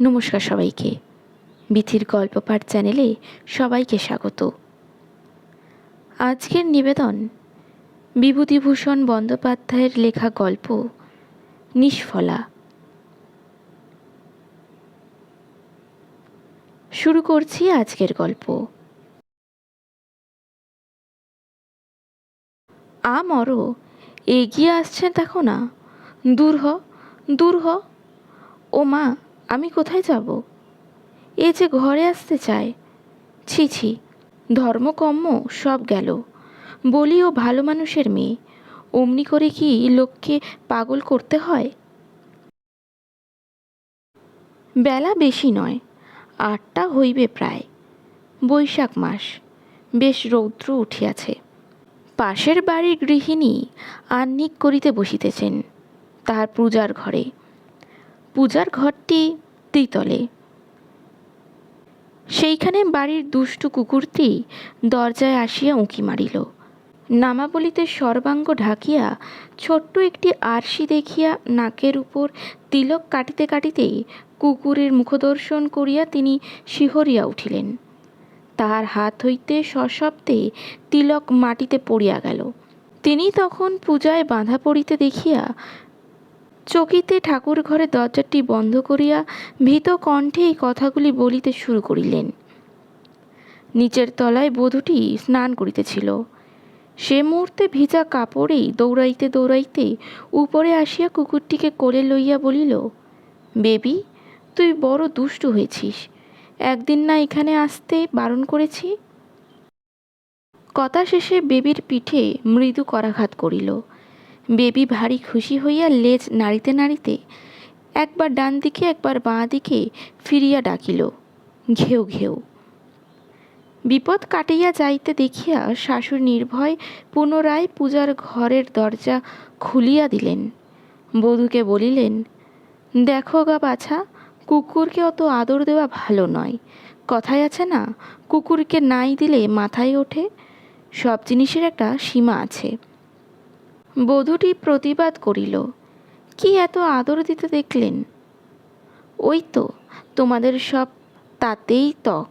নমস্কার সবাইকে। বিথির গল্প পাঠ চ্যানেলে সবাইকে স্বাগত। আজকের নিবেদন, বিভূতিভূষণ বন্দ্যোপাধ্যায়ের লেখা গল্প, নিষ্ফলা। শুরু করছি আজকের গল্প। আমরও এগিয়ে আসছেন দেখো না। দূর হ দূর হ। ও মা আমি কোথায় যাব? এ যে ঘরে আসতে চায়। ছি ছি ধর্মকম্ম সব গেল। বলি, ও ভালো মানুষের মেয়ে। অমনি করে কি লোককে পাগল করতে হয়? বেলা বেশি নয়, আটটা হইবে প্রায়। বৈশাখ মাস, বেশ রৌদ্র উঠিয়াছে। পাশের বাড়ির গৃহিণী আহ্নিক করিতে বসিতেছেন তাহার পূজার ঘরে। পূজার ঘরটি দ্বিতলে সেইখানে বাড়ির দুষ্টু কুকুরটি দরজায় আসিয়া উঁকি মারিল। নামাবলিতে সর্বাঙ্গ ঢাকিয়া ছোট্ট একটি আরশি দেখিয়া নাকের উপর তিলক কাটিতে কাটিতেই কুকুরের মুখদর্শন করিয়া তিনি শিহরিয়া উঠিলেন। তাহার হাত হইতে সশব্দে তিলক মাটিতে পড়িয়া গেল। তিনি তখন পূজায় বাঁধা পড়িতে দেখিয়া চকিতে ঠাকুর ঘরে দরজাটি বন্ধ করিয়া ভীত কণ্ঠে এই কথাগুলি বলিতে শুরু করিলেন। নিচের তলায় বধূটি স্নান করিতেছিল। সে মুহূর্তে ভিজা কাপড়েই দৌড়াইতে দৌড়াইতে উপরে আসিয়া কুকুরটিকে কোলে লইয়া বলিল, বেবি, তুই বড় দুষ্টু হয়েছিস। একদিন না এখানে আসতে বারণ করেছি? কথা শেষে বেবির পিঠে মৃদু করাঘাত করিল। বেবি ভারী খুশি হইয়া লেজ নাড়িতে নাড়িতে একবার ডান দিকে, একবার বাঁ দিকে ফিরিয়া ডাকিল। ঘেউ ঘেউ। বিপদ কাটিয়া যাইতে দেখিয়া শাশুর নির্ভয় পুনরায় পূজার ঘরের দরজা খুলিয়া দিলেন। বধূকে বলিলেন, দেখো গা বাছা, কুকুরকে অত আদর দেওয়া ভালো নয়। কথায় আছে না, কুকুরকে নাই দিলে মাথায় ওঠে, সব জিনিসের একটা সীমা আছে। বধূটি প্রতিবাদ করিল, কি এত আদর দিতে দেখলেন? ওই তো, তোমাদের সব তাতেই তক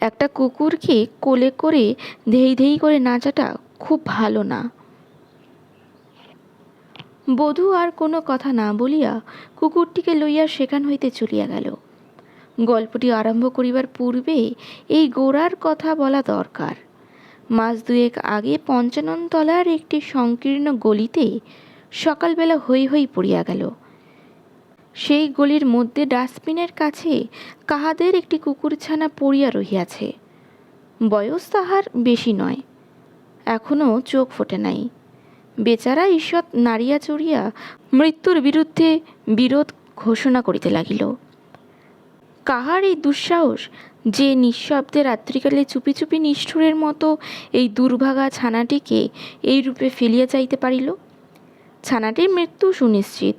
একটা কুকুরকে কোলে করে ধেই ধেই করে নাচাটা খুব ভালো না। বধূ আর কোনো কথা না বলিয়া কুকুরটিকে লইয়া সেখান হইতে চলিয়া গেল। গল্পটি আরম্ভ করিবার পূর্বে এই গোড়ার কথা বলা দরকার। মাস দুয়েক আগে পঞ্চাননতলার একটি সংকীর্ণ গলিতে সকালবেলা হই হই পড়িয়া গেল। সেই গলির মধ্যে ডাস্টবিনের কাছে কাহাদের একটি কুকুরছানা পড়িয়া রহিয়াছে। বয়স তাহার বেশি নয় এখনও চোখ ফোটে নাই। বেচারা ঈষৎ নাড়িয়া চড়িয়া মৃত্যুর বিরুদ্ধে বিরোধ ঘোষণা করিতে লাগিল। কাহার এই দুঃসাহস যে নিঃশব্দে রাত্রিকালে চুপি চুপি নিষ্ঠুরের মতো এই দুর্ভাগা ছানাটিকে এই রূপে ফেলিয়া যাইতে পারিল? ছানাটির মৃত্যু সুনিশ্চিত।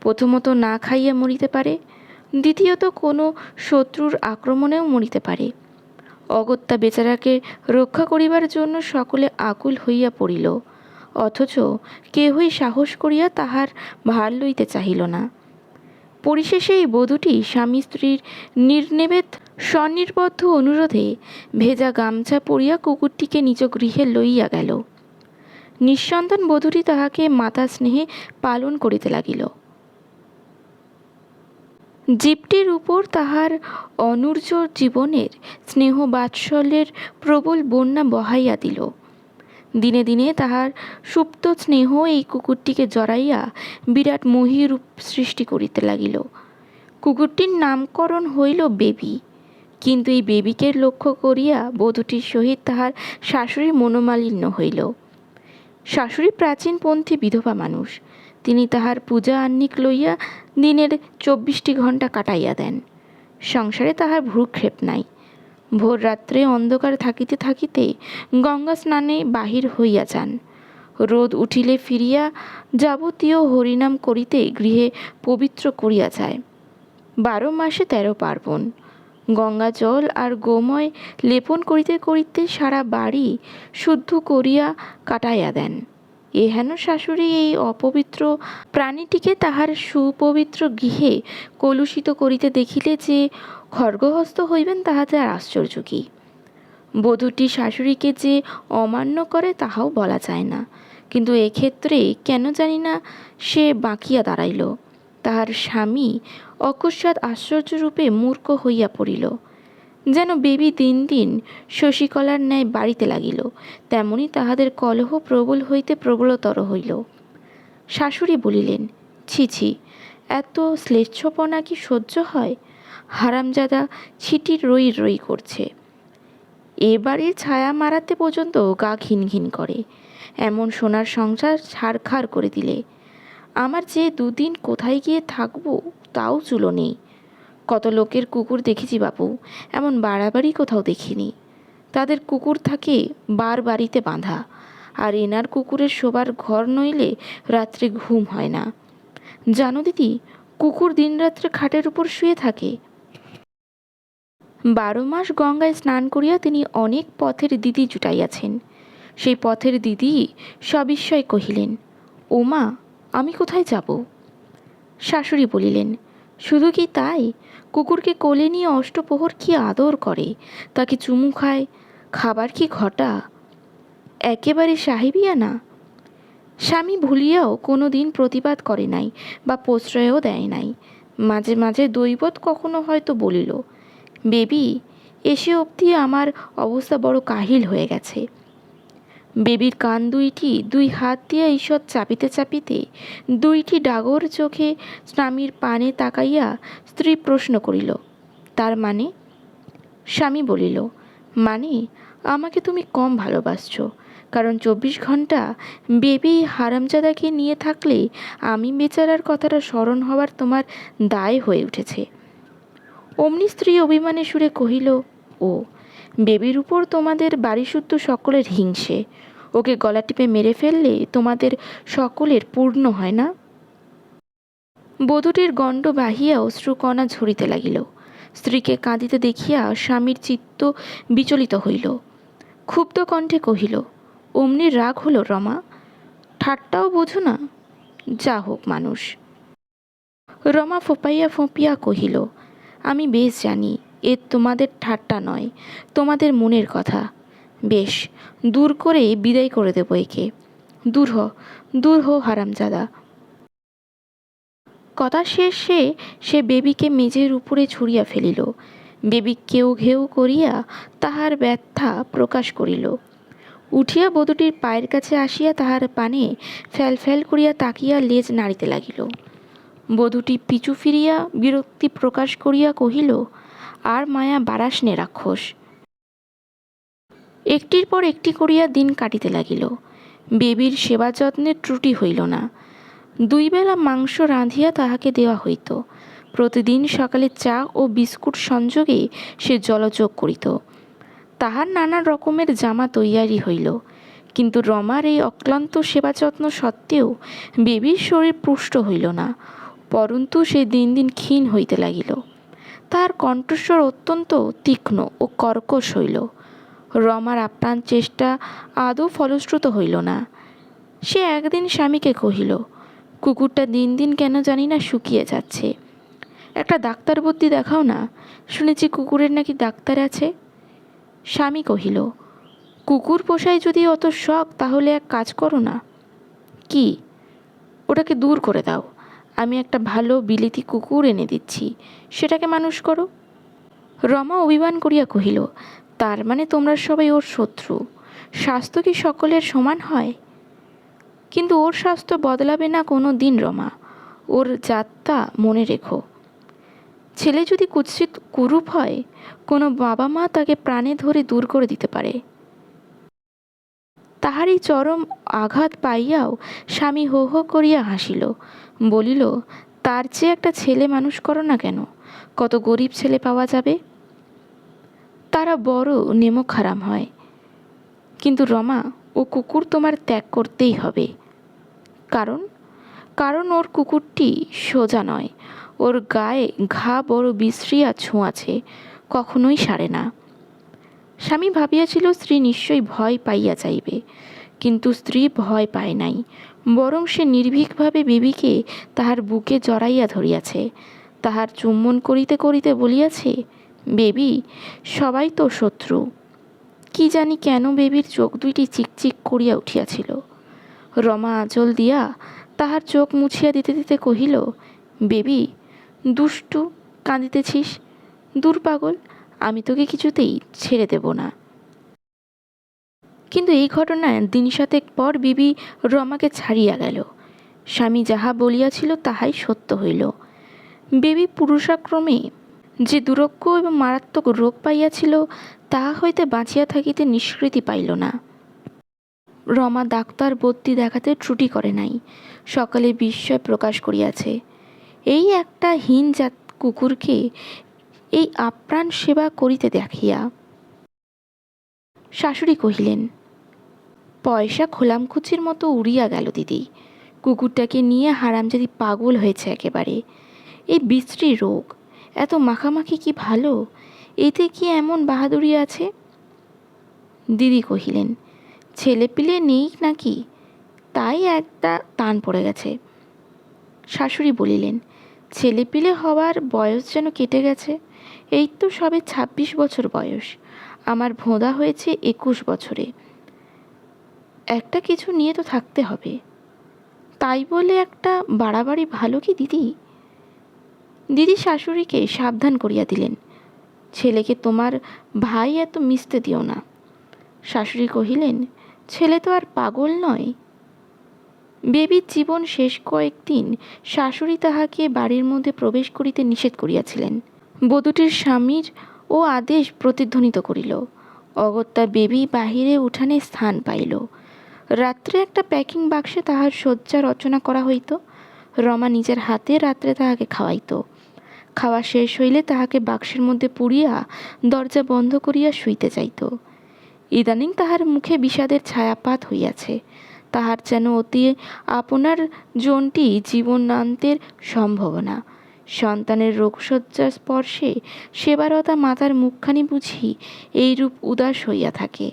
প্রথমত না খাইয়া মরিতে পারে, দ্বিতীয়ত কোনো শত্রুর আক্রমণেও মরিতে পারে। অগত্যা বেচারাকে রক্ষা করিবার জন্য সকলে আকুল হইয়া পড়িল, অথচ কেহই সাহস করিয়া তাহার ভার লইতে চাহিল না। পরিশেষে এই বধূটি স্বামী স্ত্রীর নির্নেবেদ স্বনির্বদ্ধ অনুরোধে ভেজা গামছা পরিয়া কুকুরটিকে নিজ গৃহে লইয়া গেল। নিঃসন্তান বধূটি তাহাকে মাতা স্নেহে পালন করিতে লাগিল। জীবটির উপর তাহার অনূর্য জীবনের স্নেহ বাৎসল্যের প্রবল বন্যা বহাইয়া দিল। দিনে দিনে তাহার সুপ্ত স্নেহ এই কুকুরটিকে জড়াইয়া বিরাট মহীরূপ সৃষ্টি করিতে লাগিল। কুকুরটির নামকরণ হইল বেবি। কিন্তু এই বেবিকে লক্ষ্য করিয়া বধূটির সহিত তাহার শাশুড়ির মনোমালিন্য হইল। শাশুড়ি প্রাচীনপন্থী বিধবা মানুষ। তিনি তাহার পূজা আহ্নিক লইয়া দিনের চব্বিশটি ঘণ্টা কাটাইয়া দেন। সংসারে তাহার ভ্রুক্ষেপ নাই। ভোর রাত্রে অন্ধকার থাকিতে থাকিতে গঙ্গা স্নানে বাহির হইয়া যান। রোদ উঠিলে ফিরিয়া যাবতীয় হরিনাম করিতে গৃহে পবিত্র করিয়া যায়। বারো মাসে তেরো পার্বণ। গঙ্গা জল আর গোময় লেপন করিতে করিতে সারা বাড়ি শুদ্ধ করিয়া কাটাইয়া দেন। এহেন শাশুড়ি এই অপবিত্র প্রাণীটিকে তাহার সুপবিত্র গৃহে কলুষিত করিতে দেখিলে যে খর্গহস্ত হইবেন তাহাতে আশ্চর্য কি। বধূটি শাশুড়িকে যে অমান্য করে তাহাও বলা যায় না। কিন্তু এক্ষেত্রে কেন জানি না সে বাঁকিয়া দাঁড়াইল। তাহার স্বামী অকস্মাৎ আশ্চর্যরূপে মূর্খ হইয়া পড়িল। যেন বেবি দিন দিন শশীকলার ন্যায় বাড়িতে লাগিল, তেমনি তাহাদের কলহ প্রবল হইতে প্রবলতর হইল। শাশুড়ি বলিলেন, ছি ছি, এত শ্লেচ্ছপনা কি সহ্য হয়? হারামজাদা ছিটির রই রই করছে। এ বাড়ির ছায়া মারাতে পর্যন্ত গা ঘিন ঘিন করে। এমন সোনার সংসার ছাড়খাড় করে দিলে। আমার যে দুদিন কোথায় গিয়ে থাকব তাও চুলো নেই। কত লোকের কুকুর দেখেছি বাপু, এমন বাড়াবাড়ি কোথাও দেখিনি। তাদের কুকুর থাকে বার বাড়িতে বাঁধা, আর এনার কুকুরের শোবার ঘর নইলে রাত্রে ঘুম হয় না। জানো দিদি, কুকুর দিনরাত্রে খাটের উপর শুয়ে থাকে। বারো মাস গঙ্গায় স্নান করিয়া তিনি অনেক পথের দিদি জুটাইয়াছেন। সেই পথের দিদি সবিস্ময় কহিলেন, ওমা, আমি কোথায় যাব? শাশুড়ি বলিলেন শুধু কি তাই? কুকুরকে কোলে নিয়ে অষ্টপ্রহর কি আদর করে? তাকে চুমু খায়। খাবার কি ঘটা? একেবারে সাহেবিয়া না? স্বামী ভুলিয়াও কোনো দিন প্রতিবাদ করে নাই বা প্রশ্রয়ও দেয় নাই। মাঝে মাঝে দৈবত কখনো হয়তো বলিল, বেবি, এসে অবধি আমার অবস্থা বড় কাহিল হয়ে গেছে। বেবির কান দুইটি, দুই হাত দিয়া ঈশ্বর চাপিতে চাপিতে দুইটি ডাগর চোখে স্বামীর পানে তাকাইয়া স্ত্রী প্রশ্ন করিল, তার মানে? স্বামী বলিল মানে আমাকে তুমি কম ভালোবাসছ, কারণ চব্বিশ ঘণ্টা বেবি হারামজাদাকে নিয়ে থাকলে আমি বেচারার কথাটা স্মরণ হওয়ার তোমার দায় হয়ে উঠেছে। অমনি স্ত্রী অভিমানে সুরে কহিল, ও বেবির উপর তোমাদের বাড়িসুদ্ধ সকলের হিংসে। ওকে গলা টিপে মেরে ফেললে তোমাদের সকলের পূর্ণ হয় না? বধূটির গণ্ড বাহিয়া অশ্রুকণা ঝরিতে লাগিল। স্ত্রীকে কাঁদিতে দেখিয়া স্বামীর চিত্ত বিচলিত হইল। ক্ষুব্ধ কণ্ঠে কহিল, অমনি রাগ হলো রমা, ঠাট্টাও বোঝো না, যা হোক মানুষ। রমা ফোপাইয়া ফোঁপিয়া কহিল, আমি বেশ জানি এ তোমাদের ঠাট্টা নয়, তোমাদের মনের কথা। বেশ, দূর করে বিদায় করে দেবো একে। দূর হ, দূর হো হারামজাদা। কথা শেষে সে বেবিকে মেঝের উপরে ছুঁড়িয়া ফেলিল। বেবি কেউ ঘেউ করিয়া তাহার ব্যথা প্রকাশ করিল। উঠিয়া বধূটির পায়ের কাছে আসিয়া তাহার পানে ফ্যাল ফ্যাল করিয়া তাকিয়া লেজ নাড়িতে লাগিল। বধূটি পিছু ফিরিয়া বিরক্তি প্রকাশ করিয়া কহিল আর মায়া বারাস রাক্ষস। একটির পর একটি করিয়া দিন কাটিতে লাগিল। বেবির সেবা যত্নের ত্রুটি হইল না। দুই বেলা মাংস রাঁধিয়া তাহাকে দেওয়া হইত। প্রতিদিন সকালে চা ও বিস্কুট সংযোগে সে জলযোগ করিত। তাহার নানা রকমের জামা তৈয়ারি হইল। কিন্তু রমার এই অক্লান্ত সেবা যত্ন সত্ত্বেও বেবির শরীর পুষ্ট হইল না, পরন্তু সে দিন দিন ক্ষীণ হইতে লাগিল। তাহার কণ্ঠস্বর অত্যন্ত তীক্ষ্ণ ও কর্কশ হইল। রমার আপ্রাণ চেষ্টা আদৌ ফলশ্রুত হইল না। সে একদিন স্বামীকে কহিল, কুকুরটা দিন দিন কেন জানি না শুকিয়ে যাচ্ছে। একটা ডাক্তার বুদ্ধি দেখাও না, শুনেছি কুকুরের নাকি ডাক্তার আছে? স্বামী কহিল, কুকুর পোষায় যদি অত শখ তাহলে এক কাজ করো না। কি? ওটাকে দূর করে দাও। আমি একটা ভালো বিলিতি কুকুর এনে দিচ্ছি। সেটাকে মানুষ করো। রমা অভিমান করিয়া কহিল, তার মানে তোমরা সবাই ওর শত্রু। স্বাস্থ্য কি সকলের সমান হয়? কিন্তু ওর স্বাস্থ্য বদলাবে না কোনো দিন রমা। ওর যাত্রা মনে রেখো। ছেলে যদি কুৎসিত কুরূপ হয়, কোনো বাবা মা তাকে প্রাণে ধরে দূর করে দিতে পারে। তাহারই চরম আঘাত পাইয়াও স্বামী হো হো করিয়া হাসিল। বলিল, তার চেয়ে একটা ছেলে মানুষ করো না কেন? কত গরিব ছেলে পাওয়া যাবে? তারা বড় নেমো খারাম হয়। কিন্তু রমা, ও কুকুর তোমার ত্যাগ করতেই হবে। কারণ কারণ ওর কুকুরটি সোজা নয়। ওর গায়ে ঘা বড় বিশ্রিয়া ছোঁয়াছে কখনোই সারে না। স্বামী ভাবিয়াছিল স্ত্রী নিশ্চয়ই ভয় পাইয়া যাইবে, কিন্তু স্ত্রী ভয় পায় নাই। বরং সে নির্ভীকভাবে বেবিকে তাহার বুকে জড়াইয়া ধরিয়াছে। তাহার চুম্বন করিতে করিতে বলিয়াছে, বেবি, সবাই তো শত্রু। কি জানি কেন বেবির চোখ দুইটি চিকচিক করিয়া উঠিয়াছিল। রমা আঁচল দিয়া তাহার চোখ মুছিয়া দিতে দিতে কহিল, বেবি, দুষ্টু কাঁদিতেছিস? দূর পাগল, আমি তোকে কিছুতেই ছেড়ে দেব না। কিন্তু এই ঘটনায় দিন সাতেক পর বিবি রমাকে ছাড়িয়া গেল। স্বামী যাহা বলিয়াছিল তাহাই সত্য হইল। বেবি পুরুষাক্রমে যে দুরক্ষ এবং মারাত্মক রোগ পাইয়াছিল, তাহা হইতে বাঁচিয়া থাকিতে নিষ্কৃতি পাইল না। রমা ডাক্তার বদ্যি দেখাতে ত্রুটি করে নাই। সকালে বিস্ময় প্রকাশ করিয়াছে। এই একটা হীন জাত কুকুরকে এই আপ্রাণ সেবা করিতে দেখিয়া। শাশুড়ি কহিলেন পয়সা খোলামকুচির মতো উড়িয়া গেল দিদি। কুকুরটাকে নিয়ে হারামজাদি পাগল হয়েছে একেবারে। এই বিশ্রী রোগ, এত মাখামাখি কি ভালো? এতে কি এমন বাহাদুরি আছে? দিদি কহিলেন, ছেলেপিলে নেই নাকি? তাই একটা টান পড়ে গেছে। শাশুড়ি বলিলেন, ছেলেপিলে হওয়ার বয়স যেন কেটে গেছে, এই তো সবে ছাব্বিশ বছর বয়স। আমার ভোঁদা হয়েছে একুশ বছরে। একটা কিছু নিয়ে তো থাকতে হবে। তাই বলে একটা বাড়াবাড়ি ভালো কি, দিদি? দিদি শাশুড়িকে সাবধান করিয়া দিলেন। ছেলেকে তোমার ভাই এত মিশতে দিও না। শাশুড়ি কহিলেন, ছেলে তো আর পাগল নয়। বেবির জীবন শেষ কয়েকদিন শাশুড়ি তাহাকে বাড়ির মধ্যে প্রবেশ করিতে নিষেধ করিয়াছিলেন। বধূটির স্বামীর ও আদেশ প্রতিধ্বনিত করিল। অগত্যা বেবি বাহিরে উঠানে স্থান পাইল। রাত্রে একটা প্যাকিং বাক্সে তাহার শয্যা রচনা করা হইত। রমা নিজের হাতে রাত্রে তাহাকে খাওয়াইত। খাওয়া শেষ হইলে তাহাকে বাক্সের মধ্যে পুড়িয়া দরজা বন্ধ করিয়া শুইতে যাইত। ইদানিং তাহার মুখে বিষাদের ছায়াপাত হইয়াছে। তাহার যেন অতি আপনার জনটি জীবনান্তের সম্ভাবনা। সন্তানের রোগশয্যার স্পর্শে সেবারতা মাতার মুখখানি বুঝি এইরূপ উদাস হইয়া থাকে।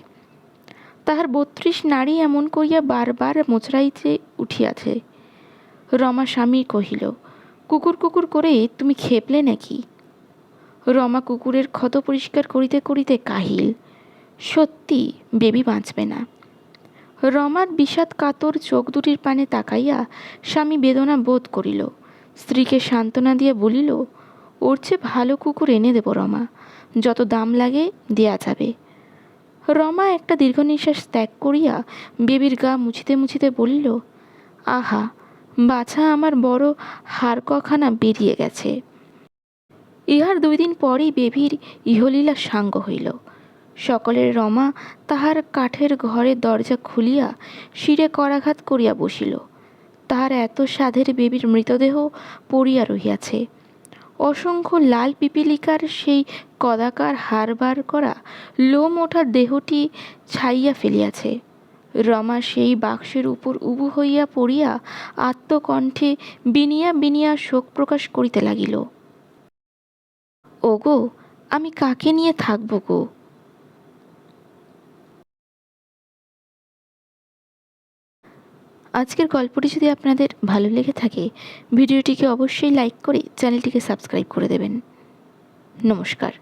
তাহার বত্রিশ নারী এমন করিয়া বারবার মোচড়াইতে উঠিয়াছে। রমা স্বামী কহিল, কুকুর কুকুর করে তুমি খেপলে নাকি? রমা কুকুরের ক্ষত পরিষ্কার করিতে করিতে কাহিল, সত্যি, বেবি বাঁচবে না। রমার বিষাদ কাতর চোখ দুটির পানে তাকাইয়া স্বামী বেদনা বোধ করিল, স্ত্রীকে সান্ত্বনা দিয়ে বলিল, ওর চেয়ে ভালো কুকুর এনে দেব রমা, যত দাম লাগে দেয়া যাবে। রমা একটা দীর্ঘ নিঃশ্বাস ত্যাগ করিয়া বেবির গা মুছিতে মুছিতে বলিল, আহা, বাছা আমার বড় হাড়কখানা বেরিয়ে গেছে। ইহার দুই দিন পরেই বেবির ইহলীলা সাঙ্গ হইল। সকলের রমা তাহার কাঠের ঘরের দরজা খুলিয়া শিরে করাঘাত করিয়া বসিল। তাহার এত সাধের বেবির মৃতদেহ পড়িয়া রহিয়াছে। অসংখ্য লাল পিপিলিকার সেই কদাকার হারবার করা লোম ওঠা দেহটি ছাইয়া ফেলিয়াছে। রমা সেই বাক্সের উপর উবু হইয়া পড়িয়া আত্মকণ্ঠে বিনিয়া বিনিয়া শোক প্রকাশ করিতে লাগিল। ওগো, আমি কাকে নিয়ে থাকব গো? আজকের গল্পটি যদি আপনাদের ভালো লেগে থাকে, ভিডিওটিকে অবশ্যই লাইক করে চ্যানেলটিকে সাবস্ক্রাইব করে দেবেন। নমস্কার।